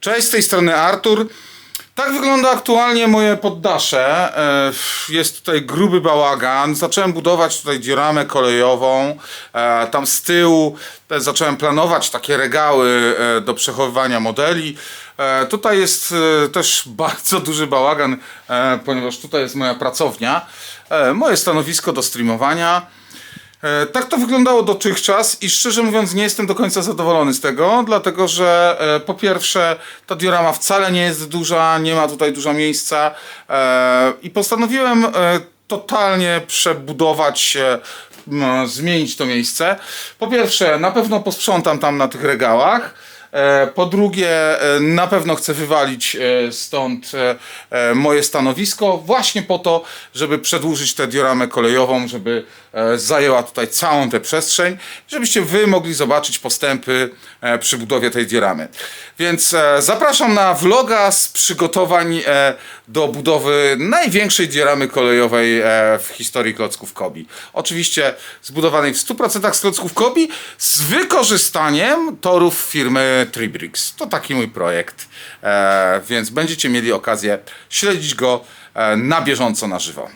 Cześć, z tej strony Artur. Tak wygląda aktualnie moje poddasze. E, Jest tutaj gruby bałagan. Zacząłem budować tutaj dioramę kolejową. E, Tam z tyłu zacząłem planować takie regały e, do przechowywania modeli. Tutaj jest też bardzo duży bałagan, ponieważ tutaj jest moja pracownia, moje stanowisko do streamowania. E, Tak to wyglądało dotychczas i szczerze mówiąc nie jestem do końca zadowolony z tego, dlatego że e, po pierwsze ta diorama wcale nie jest duża, nie ma tutaj dużo miejsca e, i postanowiłem totalnie przebudować zmienić to miejsce. Po pierwsze na pewno posprzątam tam na tych regałach. E, Po drugie, e, na pewno chcę wywalić e, stąd moje stanowisko, właśnie po to, żeby przedłużyć tę dioramę kolejową, żeby zajęła tutaj całą tę przestrzeń, żebyście wy mogli zobaczyć postępy przy budowie tej dioramy. Więc zapraszam na vloga z przygotowań do budowy największej dioramy kolejowej w historii klocków Kobi. Oczywiście zbudowanej w 100% z klocków Kobi z wykorzystaniem torów firmy Tribrix. To taki mój projekt, e, więc będziecie mieli okazję śledzić go e, na bieżąco na żywo.